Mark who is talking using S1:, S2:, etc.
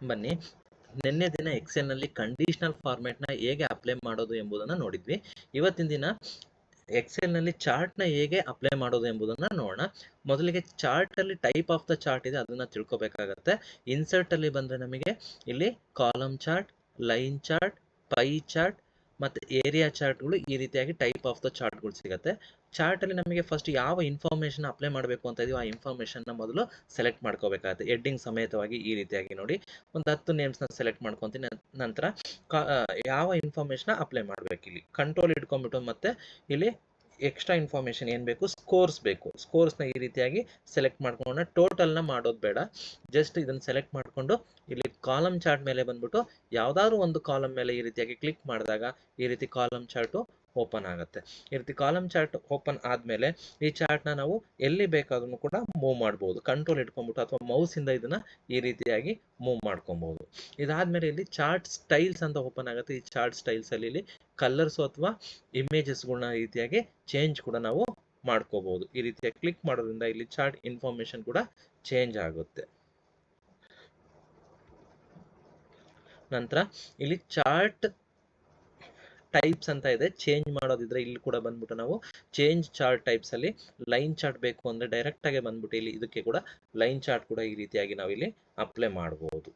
S1: ಬನ್ನಿ. ನಿನ್ನೆ ದಿನ ಎಕ್ಸೆಲ್ನಲ್ಲಿ ಕಂಡೀಷನಲ್ ಫಾರ್ಮ್ಯಾಟ್ನ ಹೇಗೆ ಅಪ್ಲೈ ಮಾಡೋದು ಎಂಬುದನ್ನು ನೋಡಿದ್ವಿ. ಇವತ್ತಿನ ದಿನ ಎಕ್ಸೆಲ್ನಲ್ಲಿ ಚಾರ್ಟ್ನ ಹೇಗೆ ಅಪ್ಲೈ ಮಾಡೋದು ಎಂಬುದನ್ನ ನೋಡೋಣ. ಮೊದಲಿಗೆ ಚಾರ್ಟ್ ಅಲ್ಲಿ ಟೈಪ್ ಆಫ್ ದ ಚಾರ್ಟ್ ಇದೆ, ಅದನ್ನು ತಿಳ್ಕೊಬೇಕಾಗತ್ತೆ. ಇನ್ಸರ್ಟಲ್ಲಿ ಬಂದ್ರೆ ನಮಗೆ ಇಲ್ಲಿ column chart line chart pie chart ಮತ್ತು ಏರಿಯಾ ಚಾರ್ಟ್ಗಳು ಈ ರೀತಿಯಾಗಿ ಟೈಪ್ ಆಫ್ ದ ಚಾರ್ಟ್ಗಳು ಸಿಗುತ್ತೆ. ಚಾರ್ಟಲ್ಲಿ ನಮಗೆ ಫಸ್ಟ್ ಯಾವ ಇನ್ಫಾರ್ಮೇಷನ್ ಅಪ್ಲೈ ಮಾಡಬೇಕು ಅಂತ ಇದೀವಿ ಆ ಇನ್ಫಾರ್ಮೇಷನ್ನ ಮೊದಲು ಸೆಲೆಕ್ಟ್ ಮಾಡ್ಕೋಬೇಕಾಗುತ್ತೆ. ಎಡ್ಡಿಂಗ್ ಸಮೇತವಾಗಿ ಈ ರೀತಿಯಾಗಿ ನೋಡಿ. ಒಂದು ಹತ್ತು ನೇಮ್ಸ್ನ ಸೆಲೆಕ್ಟ್ ಮಾಡ್ಕೊತೀನಿ. ನಂತರ ಯಾವ ಇನ್ಫಾರ್ಮೇಷನ್ನ ಅಪ್ಲೈ ಮಾಡಬೇಕು ಇಲ್ಲಿ ಕಂಟ್ರೋಲ್ ಇಟ್ಕೊಂಡ್ಬಿಟ್ಟು ಮತ್ತೆ ಇಲ್ಲಿ ಎಕ್ಸ್ಟ್ರಾ ಇನ್ಫಾರ್ಮೇಷನ್ ಏನು ಬೇಕು? ಸ್ಕೋರ್ಸ್ ಬೇಕು. ಸ್ಕೋರ್ಸ್ನ ಈ ರೀತಿಯಾಗಿ ಸೆಲೆಕ್ಟ್ ಮಾಡ್ಕೊಂಡು ಟೋಟಲ್ನ ಮಾಡೋದು ಬೇಡ. ಜಸ್ಟ್ ಇದನ್ನು ಸೆಲೆಕ್ಟ್ ಮಾಡಿಕೊಂಡು ಇಲ್ಲಿ ಕಾಲಮ್ ಚಾರ್ಟ್ ಮೇಲೆ ಬಂದ್ಬಿಟ್ಟು ಯಾವ್ದಾದ್ರು ಒಂದು ಕಾಲಮ್ ಮೇಲೆ ಈ ರೀತಿಯಾಗಿ ಕ್ಲಿಕ್ ಮಾಡಿದಾಗ ಈ ರೀತಿ ಕಾಲಮ್ ಚಾರ್ಟು ಓಪನ್ ಆಗುತ್ತೆ. ಈ ರೀತಿ ಕಾಲಮ್ ಚಾರ್ಟ್ ಓಪನ್ ಆದಮೇಲೆ ಈ ಚಾರ್ಟ್ನ ನಾವು ಎಲ್ಲಿ ಬೇಕಾದ್ರೂ ಕೂಡ ಮೂವ್ ಮಾಡ್ಬೋದು. ಕಂಟ್ರೋಲ್ ಇಟ್ಕೊಂಡ್ಬಿಟ್ಟು ಅಥವಾ ಮೌಸಿಂದ ಇದನ್ನು ಈ ರೀತಿಯಾಗಿ ಮೂವ್ ಮಾಡ್ಕೊಬೋದು. ಇದಾದ್ಮೇಲೆ ಇಲ್ಲಿ ಚಾರ್ಟ್ ಸ್ಟೈಲ್ಸ್ ಅಂತ ಓಪನ್ ಆಗುತ್ತೆ. ಈ ಚಾರ್ಟ್ ಸ್ಟೈಲ್ಸಲ್ಲಿ ಇಲ್ಲಿ ಕಲರ್ಸು ಅಥವಾ ಇಮೇಜಸ್ಗಳನ್ನ ರೀತಿಯಾಗಿ ಚೇಂಜ್ ಕೂಡ ನಾವು ಮಾಡ್ಕೋಬಹುದು ಈ ರೀತಿಯಾಗಿ ಕ್ಲಿಕ್ ಮಾಡೋದ್ರಿಂದ ಇಲ್ಲಿ ಚಾರ್ಟ್ ಇನ್ಫಾರ್ಮೇಶನ್ ಕೂಡ ಚೇಂಜ್ ಆಗುತ್ತೆ. ನಂತರ ಇಲ್ಲಿ ಚಾರ್ಟ್ ಟೈಪ್ಸ್ ಅಂತ ಇದೆ. ಚೇಂಜ್ ಮಾಡೋದಿದ್ರೆ ಇಲ್ಲಿ ಕೂಡ ಬಂದ್ಬಿಟ್ಟು ನಾವು ಚೇಂಜ್ ಚಾರ್ಟ್ ಟೈಪ್ಸ್ ಅಲ್ಲಿ ಲೈನ್ ಚಾರ್ಟ್ ಬೇಕು ಅಂದ್ರೆ ಡೈರೆಕ್ಟ್ ಆಗಿ ಬಂದ್ಬಿಟ್ಟು ಇಲ್ಲಿ ಇದಕ್ಕೆ ಕೂಡ ಲೈನ್ ಚಾರ್ಟ್ ಕೂಡ ಈ ರೀತಿಯಾಗಿ ನಾವಿಲ್ಲಿ ಅಪ್ಲೈ ಮಾಡಬಹುದು